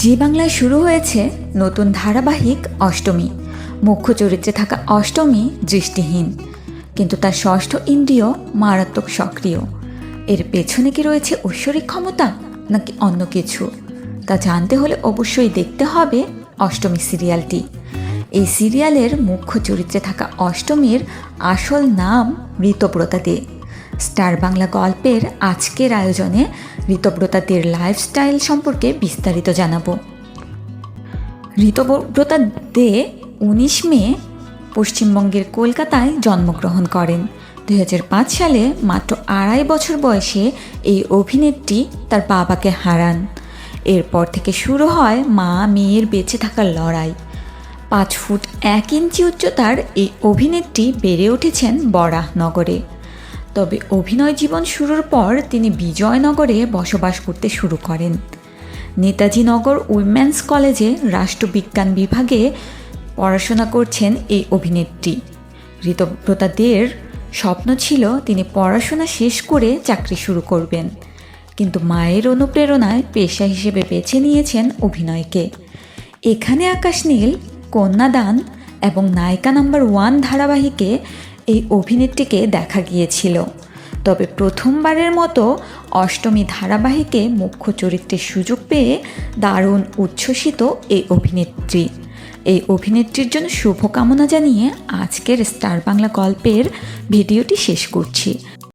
জি বাংলায় শুরু হয়েছে নতুন ধারাবাহিক অষ্টমী। মুখ্য চরিত্রে থাকা অষ্টমী দৃষ্টিহীন, কিন্তু তার ষষ্ঠ ইন্দ্রিয় মারাত্মক সক্রিয়। এর পেছনে কি রয়েছে ঐশ্বরিক ক্ষমতা নাকি অন্য কিছু? তা জানতে হলে অবশ্যই দেখতে হবে অষ্টমী সিরিয়ালটি। এই সিরিয়ালের মুখ্য চরিত্রে থাকা অষ্টমীর আসল নাম ঋতব্রতা দে স্টার বাংলা গল্পের আজকের আয়োজনে ঋতব্রতাদের লাইফস্টাইল সম্পর্কে বিস্তারিত জানাব। ঋতব্রতা দে উনিশ মে পশ্চিমবঙ্গের কলকাতায় জন্মগ্রহণ করেন। দুই হাজার পাঁচ সালে মাত্র আড়াই বছর বয়সে এই অভিনেত্রী তার বাবাকে হারান। এরপর থেকে শুরু হয় মা মেয়ের বেঁচে থাকার লড়াই। পাঁচ ফুট এক ইঞ্চি উচ্চতার এই অভিনেত্রী বেড়ে উঠেছেন বরাহনগরে তবে অভিনয় জীবন শুরুর পর তিনি বিজয়নগরে বসবাস করতে শুরু করেন। নেতাজি নগর উইমেন্স কলেজে রাষ্ট্রবিজ্ঞান বিভাগে পড়াশোনা করছেন এই অভিনেত্রী। ঋতব্রতা দের স্বপ্ন ছিল তিনি পড়াশোনা শেষ করে চাকরি শুরু করবেন, কিন্তু মায়ের অনুপ্রেরণায় পেশা হিসেবে বেছে নিয়েছেন অভিনয়কে। এখানে আকাশ নীল, কন্যাদান এবং নায়িকা নাম্বার ওয়ান ধারাবাহিকে এই অভিনেত্রীকে দেখা গিয়েছিল। তবে প্রথমবারের মতো অষ্টমী ধারাবাহিকে মুখ্য চরিত্রের সুযোগ পেয়ে দারুণ উচ্ছ্বসিত এই অভিনেত্রী। এই অভিনেত্রীর জন্য শুভকামনা জানিয়ে আজকের স্টার বাংলা গল্পের ভিডিওটি শেষ করছি।